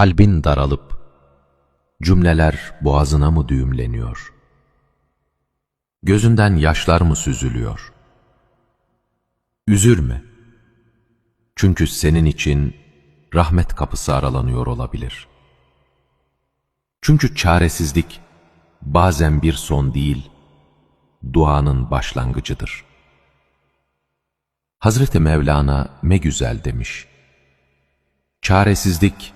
Kalbin daralıp, cümleler boğazına mı düğümleniyor? Gözünden yaşlar mı süzülüyor? Üzülme. Çünkü senin için rahmet kapısı aralanıyor olabilir. Çünkü çaresizlik bazen bir son değil, duanın başlangıcıdır. Hazreti Mevlana ne güzel demiş. Çaresizlik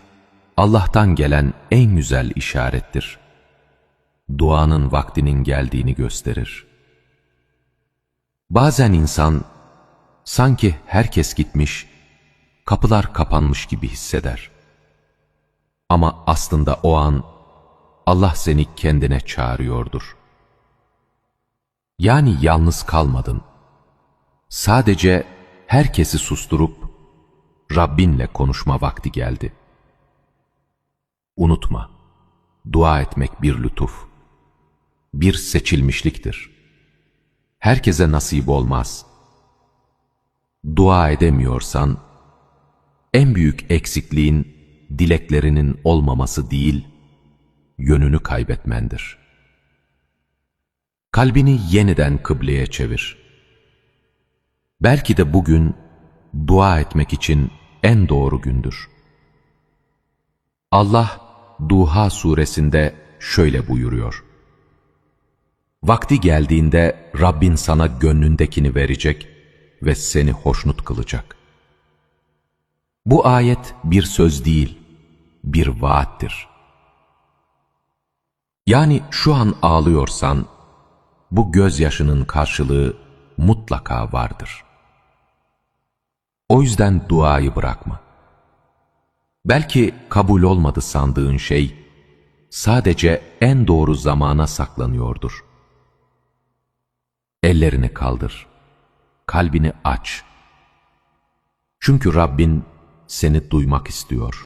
Allah'tan gelen en güzel işarettir. Duanın vaktinin geldiğini gösterir. Bazen insan sanki herkes gitmiş, kapılar kapanmış gibi hisseder. Ama aslında o an Allah seni kendine çağırıyordur. Yani yalnız kalmadın. Sadece herkesi susturup Rabbinle konuşma vakti geldi. Unutma, dua etmek bir lütuf, bir seçilmişliktir. Herkese nasip olmaz. Dua edemiyorsan, en büyük eksikliğin dileklerinin olmaması değil, yönünü kaybetmendir. Kalbini yeniden kıbleye çevir. Belki de bugün dua etmek için en doğru gündür. Allah Duha suresinde şöyle buyuruyor. Vakti geldiğinde Rabbin sana gönlündekini verecek ve seni hoşnut kılacak. Bu ayet bir söz değil, bir vaattir. Yani şu an ağlıyorsan, bu gözyaşının karşılığı mutlaka vardır. O yüzden duayı bırakma. Belki kabul olmadı sandığın şey, sadece en doğru zamana saklanıyordur. Ellerini kaldır, kalbini aç. Çünkü Rabbin seni duymak istiyor.